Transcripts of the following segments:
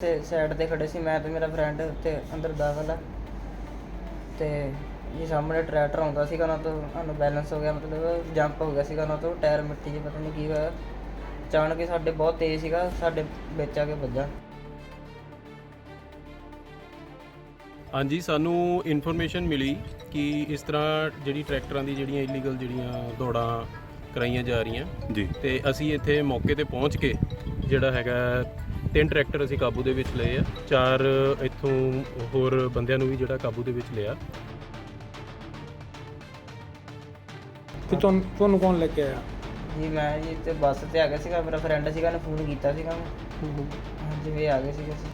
ਤੇ ਸਾਈਡ ਤੇ ਖੜੇ ਸੀ ਮੈਂ ਤੇ ਮੇਰਾ ਫਰੈਂਡ ਉੱਤੇ ਅੰਦਰ ਦਾਖਲ ਆ। ਤੇ ਜੀ ਸਾਹਮਣੇ ਟਰੈਕਟਰ ਆਉਂਦਾ ਸੀਗਾ ਨਾ ਤੋਂ ਸਾਨੂੰ ਬੈਲੈਂਸ ਹੋ ਗਿਆ ਮਤਲਬ ਜੰਪ ਹੋ ਗਿਆ ਸੀਗਾ ਨਾ ਤੋਂ ਟਾਇਰ ਮਿੱਟੀ 'ਚ ਪਤਾ ਨਹੀਂ ਕੀ ਹੋਇਆ। ਅਚਾਨਕ ਹੀ ਸਾਡੇ ਬਹੁਤ ਤੇਜ਼ ਸੀਗਾ ਸਾਡੇ ਵਿੱਚ ਆ ਕੇ ਵੱਜਾ। ਹਾਂਜੀ ਸਾਨੂੰ ਇਨਫੋਰਮੇਸ਼ਨ ਮਿਲੀ ਕਿ ਇਸ ਤਰ੍ਹਾਂ ਜਿਹੜੀ ਟਰੈਕਟਰਾਂ ਦੀ ਜਿਹੜੀਆਂ ਇਲੀਗਲ ਜਿਹੜੀਆਂ ਦੌੜਾਂ ਕਰਾਈਆਂ ਜਾ ਰਹੀਆਂ। ਜੀ। ਤੇ ਅਸੀਂ ਇੱਥੇ ਮੌਕੇ ਤੇ ਪਹੁੰਚ ਕੇ ਜਿਹੜਾ ਹੈਗਾ ਤਿੰਨ ਟਰੈਕਟਰ ਅਸੀਂ ਕਾਬੂ ਦੇ ਵਿੱਚ ਲਏ ਆ। ਚਾਰ ਇੱਥੋਂ ਹੋਰ ਬੰਦਿਆਂ ਨੂੰ ਵੀ ਜਿਹੜਾ ਕਾਬੂ ਦੇ ਵਿੱਚ ਲਿਆ। ਤੇ ਤੁਹਾਨੂੰ ਤੁਹਾਨੂੰ ਕੌਣ ਲੈ ਕੇ ਆਇਆ? ਜੀ ਮੈਂ ਜੀ ਤੇ ਬੱਸ ਤੇ ਆ ਗਿਆ ਸੀਗਾ। ਮੇਰਾ ਫਰੈਂਡ ਸੀਗਾ ਨੇ ਫੋਨ ਕੀਤਾ ਸੀਗਾ ਮੈਂ ਹਾਂਜੀ ਵੀ ਆ ਗਏ ਸੀਗੇ ਅਸੀਂ।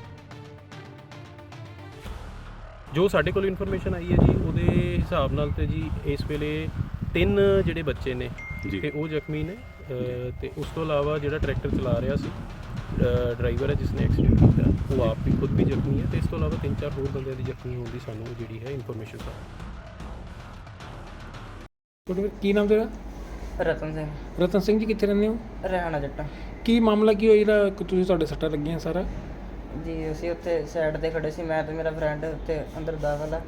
ਜੋ ਸਾਡੇ ਕੋਲ ਇਨਫੋਰਮੇਸ਼ਨ ਆਈ ਹੈ ਜੀ ਉਹਦੇ ਹਿਸਾਬ ਨਾਲ ਤੇ ਜੀ ਇਸ ਵੇਲੇ ਤਿੰਨ ਜਿਹੜੇ ਬੱਚੇ ਨੇ ਜੀ। ਤੇ ਉਹ ਜ਼ਖਮੀ ਨੇ ਅ, ਤੇ ਉਸ ਤੋਂ ਇਲਾਵਾ ਜਿਹੜਾ ਟਰੈਕਟਰ ਚਲਾ ਰਿਹਾ ਸੀ ਡਰਾਈਵਰ ਹੈ ਜਿਸ ਨੇ ਐਕਸੀਡੈਂਟ ਕੀਤਾ ਉਹ ਆਪ ਵੀ ਖੁਦ ਵੀ ਜ਼ਖਮੀ ਹੈ ਤੇ ਇਸ ਤੋਂ ਇਲਾਵਾ ਤਿੰਨ ਚਾਰ ਹੋਰ ਬੰਦਿਆਂ ਦੀ ਜ਼ਖਮੀ ਹੋਣ ਦੀ ਸਾਨੂੰ ਜਿਹੜੀ ਹੈ ਇਨਫੋਰਮੇਸ਼ਨ ਹੈ ਤੁਹਾਡਾ ਕੀ ਨਾਮ ਤੇਰਾ? ਰਤਨ ਸਿੰਘ। ਰਤਨ ਸਿੰਘ ਜੀ ਕਿੱਥੇ ਰਹਿੰਦੇ ਹੋ? ਰਹਿਣਾ ਜੱਟਾਂ। ਕੀ ਮਾਮਲਾ ਕੀ ਹੋਇਆ ਜਿਹੜਾ ਤੁਸੀਂ ਤੁਹਾਡੇ ਸੱਟਾਂ ਲੱਗੀਆਂ ਸਾਰਾ? ਜੀ ਅਸੀਂ ਉੱਥੇ ਸਾਈਡ ਤੇ ਖੜੇ ਸੀ ਮੈਂ ਤੇ ਮੇਰਾ ਫਰੈਂਡ ਉੱਤੇ ਅੰਦਰ ਦਾਖਲ ਆ।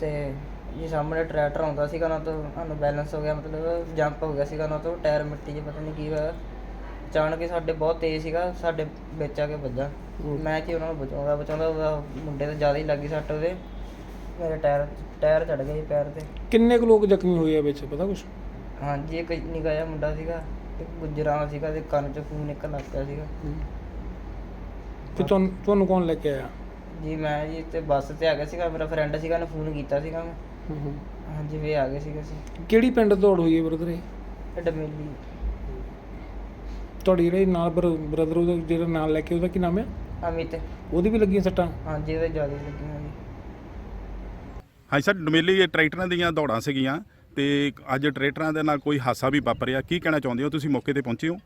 ਤੇ ਜੀ ਸਾਹਮਣੇ ਟਰੈਕਟਰ ਆਉਂਦਾ ਸੀਗਾ ਨਾ ਤੋਂ ਸਾਨੂੰ ਬੈਲੈਂਸ ਹੋ ਗਿਆ ਮਤਲਬ ਜੰਪ ਹੋ ਗਿਆ ਸੀਗਾ ਨਾ ਤੋਂ ਟਾਇਰ ਮਿੱਟੀ 'ਚ ਪਤਾ ਨਹੀਂ ਕੀ ਹੋਇਆ। ਅਚਾਨਕ ਹੀ ਸਾਡੇ ਬਹੁਤ ਤੇਜ਼ ਸੀਗਾ ਸਾਡੇ ਵਿੱਚ ਆ ਕੇ ਵੱਜਾ। ਮੈਂ ਕਿ ਉਹਨਾਂ ਨੂੰ ਬਚਾਉਂਦਾ ਬਚਾਉਂਦਾ ਉਹਦਾ ਮੁੰਡੇ ਤੇ ਜ਼ਿਆਦਾ ਹੀ ਲੱਗੀ ਸੱਟ ਉਹਦੇ। ਮੇਰੇ ਟਾਇਰ ਟਾਇਰ ਚੜ ਗਿਆ ਜੀ ਪੈਰ ਤੇ। ਕਿੰਨੇ ਕੁ ਲੋਕ ਜ਼ਖਮੀ ਹੋਏ ਆ ਵਿੱਚ ਪਤਾ ਕੁਛ? ਹਾਂਜੀ ਇੱਕ ਨਿੱਕਾ ਜਿਹਾ ਮੁੰਡਾ ਸੀਗਾ ਇੱਕ ਗੁਜਰਾਂ ਸੀਗਾ ਤੇ ਕੰਨ 'ਚ ਖੂਨ ਨਿਕਲਣ ਲੱਗ ਪਿਆ ਸੀਗਾ। ਤੇ ਤੁਹਾਨੂੰ ਤੁਹਾਨੂੰ ਕੌਣ ਲੈ ਕੇ ਆਇਆ? ਜੀ ਮੈਂ ਜੀ ਤੇ ਬੱਸ ਤੇ ਆ ਗਿਆ ਸੀਗਾ ਮੇਰਾ ਫਰੈਂਡ ਸੀਗਾ ਨੇ ਫੋਨ ਕੀਤਾ ਸੀਗਾ ਮੈਂ। ਹਾਂਜੀ ਵੀ ਆ ਗਏ ਸੀਗੇ ਅਸੀਂ। ਕਿਹੜੀ ਪਿੰਡ ਦੌੜ ਹੋਈ ਹੈ ਬ੍ਰਦਰ ਇਹ? ਤੇ ਡਮੇਲੀ। ਤੁਹਾਡੀ ਜਿਹੜੇ ਨਾਲ ਬ੍ਰਦਰ ਉਹਦਾ ਜਿਹੜਾ ਨਾਲ ਲੈ ਕੇ ਉਹਦਾ ਕੀ ਨਾਮ ਹੈ ਅਮਿਤ। ਉਹਦੀ ਵੀ ਲੱਗੀਆਂ ਸੱਟਾਂ? ਹਾਂਜੀ ਉਹਦੇ ਜ਼ਿਆਦਾ ਲੱਗੀਆਂ ਜੀ। ਹਾਂਜੀ ਸਰ ਡਮੇਲੀ ਇਹ ਟਰੈਕਟਰਾਂ ਦੀਆਂ ਦੌੜਾਂ ਸੀਗੀਆਂ ਤੇ ਅੱਜ ਟਰੈਕਟਰਾਂ ਦੇ ਨਾਲ ਕੋਈ ਹਾਦਸਾ ਵੀ ਵਾਪਰਿਆ ਕੀ ਕਹਿਣਾ ਚਾਹੁੰਦੇ ਹੋ? ਤੁਸੀਂ ਮੌਕੇ ਤੇ ਪਹੁੰਚੇ ਹੋ?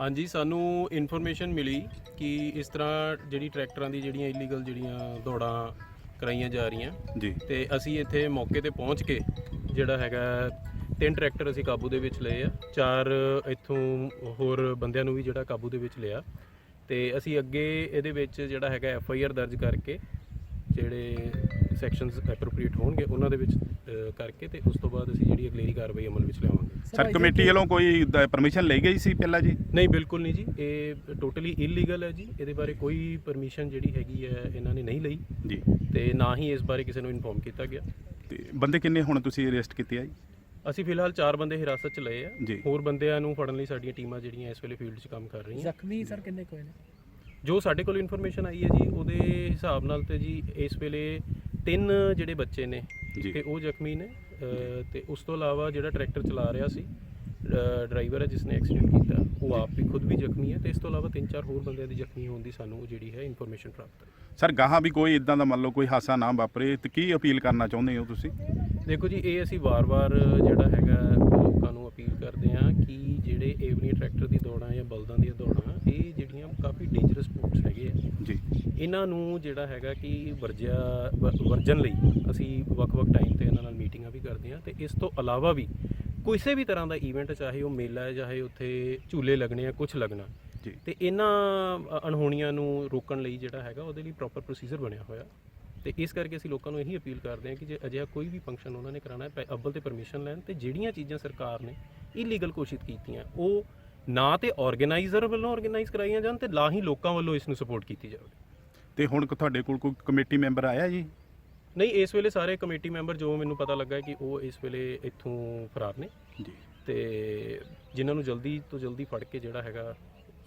ਹਾਂਜੀ ਸਾਨੂੰ ਇਨਫੋਰਮੇਸ਼ਨ ਮਿਲੀ ਕਿ ਇਸ ਤਰ੍ਹਾਂ ਜਿਹੜੀ ਟਰੈਕਟਰਾਂ ਦੀ ਜਿਹੜੀਆਂ ਇਲੀਗਲ ਜਿਹੜੀਆਂ ਦੌੜਾਂ ਕਰਾਈਆਂ ਜਾ ਰਹੀਆਂ। ਜੀ। ਤੇ ਅਸੀਂ ਇੱਥੇ ਮੌਕੇ ਤੇ ਪਹੁੰਚ ਕੇ ਜਿਹੜਾ ਹੈਗਾ ਤਿੰਨ ਟਰੈਕਟਰ ਅਸੀਂ ਕਾਬੂ ਦੇ ਵਿੱਚ ਲਏ ਆ। ਚਾਰ ਇੱਥੋਂ ਹੋਰ ਬੰਦਿਆਂ ਨੂੰ ਵੀ ਜਿਹੜਾ ਕਾਬੂ ਦੇ ਵਿੱਚ ਲਿਆ। ਤੇ ਅਸੀਂ ਅੱਗੇ ਇਹਦੇ ਵਿੱਚ ਜਿਹੜਾ ਹੈਗਾ ਐਫ ਆਈ ਆਰ ਦਰਜ ਕਰਕੇ ਜਿਹੜੇ ਸੈਕਸ਼ਨਸ ਐਪਰੋਪ੍ਰੀਏਟ ਹੋਣਗੇ ਉਹਨਾਂ ਦੇ ਵਿੱਚ ਅ, ਕਰਕੇ ਤੇ ਉਸ ਤੋਂ ਬਾਅਦ ਅਸੀਂ ਜਿਹੜੀ ਅਗਲੇਰੀ ਕਾਰਵਾਈ ਅਮਲ ਵਿੱਚ ਲਿਆਵਾਂਗੇ। ਸਰ ਕਮੇਟੀ ਵੱਲੋਂ ਕੋਈ ਪਰਮਿਸ਼ਨ ਲਈ ਗਈ ਸੀ ਪਹਿਲਾਂ ਜੀ? ਨਹੀਂ ਬਿਲਕੁਲ ਨਹੀਂ ਜੀ। ਇਹ ਟੋਟਲੀ ਇਲੀਗਲ ਹੈ ਜੀ। ਇਹਦੇ ਬਾਰੇ ਕੋਈ ਪਰਮਿਸ਼ਨ ਜਿਹੜੀ ਹੈਗੀ ਹੈ ਇਹਨਾਂ ਨੇ ਨਹੀਂ ਲਈ। ਜੀ। ਤੇ ਨਾ ਹੀ ਇਸ ਬਾਰੇ ਕਿਸੇ ਨੂੰ ਇਨਫੋਰਮ ਕੀਤਾ ਗਿਆ। ਤੇ ਬੰਦੇ ਕਿੰਨੇ ਹੁਣ ਤੁਸੀਂ ਅਰੈਸਟ ਕੀਤੇ ਆ ਜੀ? ਅਸੀਂ ਫਿਲਹਾਲ ਚਾਰ ਬੰਦੇ ਹਿਰਾਸਤ 'ਚ ਲਏ ਆ ਜੀ। ਹੋਰ ਬੰਦਿਆਂ ਨੂੰ ਫੜਨ ਲਈ ਸਾਡੀਆਂ ਟੀਮਾਂ ਜਿਹੜੀਆਂ ਇਸ ਵੇਲੇ ਫੀਲਡ 'ਚ ਕੰਮ ਕਰ ਰਹੀਆਂ ਜ਼ਖਮੀ ਸਰ ਕਿੰਨੇ ਕੋਈ ਨੇ ਜੋ ਸਾਡੇ ਕੋਲ ਇਨਫੋਰਮੇਸ਼ਨ ਆਈ ਹੈ ਜੀ ਉਹਦੇ ਹਿਸਾਬ ਨਾਲ ਤੇ ਜੀ ਇਸ ਵੇਲੇ ਤਿੰਨ ਜਿਹੜੇ ਬੱਚੇ ਨੇ ਜੀ। ਤੇ ਉਹ ਜ਼ਖਮੀ ਨੇ ਅ, ਤੇ ਉਸ ਤੋਂ ਇਲਾਵਾ ਜਿਹੜਾ ਟਰੈਕਟਰ ਚਲਾ ਰਿਹਾ ਸੀ ਡਰਾਈਵਰ ਹੈ ਜਿਸ ਨੇ ਐਕਸੀਡੈਂਟ ਕੀਤਾ ਉਹ ਆਪ ਵੀ ਖੁਦ ਵੀ ਜ਼ਖਮੀ ਹੈ ਤੇ ਇਸ ਤੋਂ ਇਲਾਵਾ ਤਿੰਨ ਚਾਰ ਹੋਰ ਬੰਦਿਆਂ ਦੀ ਜ਼ਖਮੀ ਹੋਣ ਦੀ ਸਾਨੂੰ ਜਿਹੜੀ ਹੈ ਇਨਫੋਰਮੇਸ਼ਨ ਪ੍ਰਾਪਤ ਹੈ ਸਰ ਗਾਹਾਂ ਵੀ ਕੋਈ ਇਦਾਂ ਦਾ ਮੰਨ ਲਓ ਕੋਈ ਹਾਦਸਾ ਨਾ ਵਾਪਰੇ ਤੇ ਕੀ ਅਪੀਲ ਕਰਨਾ ਚਾਹੁੰਦੇ ਹੋ ਤੁਸੀਂ? ਦੇਖੋ ਜੀ ਇਹ ਅਸੀਂ ਵਾਰ-ਵਾਰ ਜਿਹੜਾ ਹੈਗਾ ਲੋਕਾਂ ਨੂੰ ਅਪੀਲ ਕਰਦੇ ਹਾਂ ਕਿ ਜਿਹੜੇ ਏਵਨੀ ਟਰੈਕਟਰ ਦੀ ਦੌੜਾਂ ਜਾਂ ਬਲਦਾਂ ਦੀਆਂ ਦੌੜਾਂ ਇਹ ਜਿਹੜੀਆਂ ਕਾਫੀ ਡੇਂਜਰਸ ਸਪੋਰਟਸ ਹੈਗੇ ਆ। ਜੀ। ਇਹਨਾਂ ਨੂੰ ਜਿਹੜਾ ਹੈਗਾ ਕਿ ਵਰਜਿਆ ਵਰਜਨ ਲਈ ਅਸੀਂ ਵੱਖ-ਵੱਖ ਟਾਈਮ ਤੇ ਇਹਨਾਂ ਨਾਲ ਮੀਟਿੰਗਾਂ ਵੀ ਕਰਦੇ ਹਾਂ ਤੇ ਇਸ ਤੋਂ ਇਲਾਵਾ ਵੀ ਕਿਸੇ ਵੀ ਤਰ੍ਹਾਂ ਦਾ ਇਵੈਂਟ ਚਾਹੇ ਉਹ ਮੇਲਾ ਹੈ ਚਾਹੇ ਉੱਥੇ ਝੂਲੇ ਲੱਗਣੇ ਆ ਕੁਝ ਲੱਗਣਾ। ਜੀ। ਤੇ ਇਹਨਾਂ ਅ, ਅਣਹੋਣੀਆਂ ਨੂੰ ਰੋਕਣ ਲਈ ਜਿਹੜਾ ਹੈਗਾ ਉਹਦੇ ਲਈ ਪ੍ਰੋਪਰ ਪ੍ਰੋਸੀਜਰ ਬਣਿਆ ਹੋਇਆ। ਤੇ ਇਸ ਕਰਕੇ ਅਸੀਂ ਲੋਕਾਂ ਨੂੰ ਇਹੀ ਅਪੀਲ ਕਰਦੇ ਹਾਂ ਕਿ ਜੇ ਅਜਿਹਾ ਕੋਈ ਵੀ ਫੰਕਸ਼ਨ ਉਹਨਾਂ ਨੇ ਕਰਾਣਾ ਹੈ ਪਹਿ- ਅੱਵਲ ਤੇ ਪਰਮਿਸ਼ਨ ਲੈਣ ਤੇ ਜਿਹੜੀਆਂ ਚੀਜ਼ਾਂ ਸਰਕਾਰ ਨੇ ਇਲੀਗਲ ਘੋਸ਼ਿਤ ਕੀਤੀਆਂ ਉਹ ਨਾ ਤੇ ਆਰਗੇਨਾਈਜ਼ਰ ਵੱਲੋਂ ਆਰਗੇਨਾਈਜ਼ ਕਰਾਈਆਂ ਜਾਣ ਤੇ ਨਾ ਹੀ ਲੋਕਾਂ ਵੱਲੋਂ ਇਸ ਨੂੰ ਸਪੋਰਟ ਕੀਤੀ ਜਾਵੇ। ਤੇ ਹੁਣ ਤੁਹਾਡੇ ਕੋਲ ਕੋਈ ਕਮੇਟੀ ਮੈਂਬਰ ਆਇਆ ਜੀ? ਨਹੀਂ ਇਸ ਵੇਲੇ ਸਾਰੇ ਕਮੇਟੀ ਮੈਂਬਰ ਜੋ ਮੈਨੂੰ ਪਤਾ ਲੱਗਾ ਹੈ ਕਿ ਉਹ ਇਸ ਵੇਲੇ ਇੱਥੋਂ ਫਰਾਰ ਨੇ। ਜੀ। ਤੇ ਜਿਨ੍ਹਾਂ ਨੂੰ ਜਲਦੀ ਤੋਂ ਜਲਦੀ ਫੜ ਕੇ ਜਿਹੜਾ ਹੈਗਾ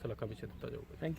ਸਲਾਖਾਂ ਪਿੱਛੇ ਦਿੱਤਾ ਜਾਊਗਾ। Thank you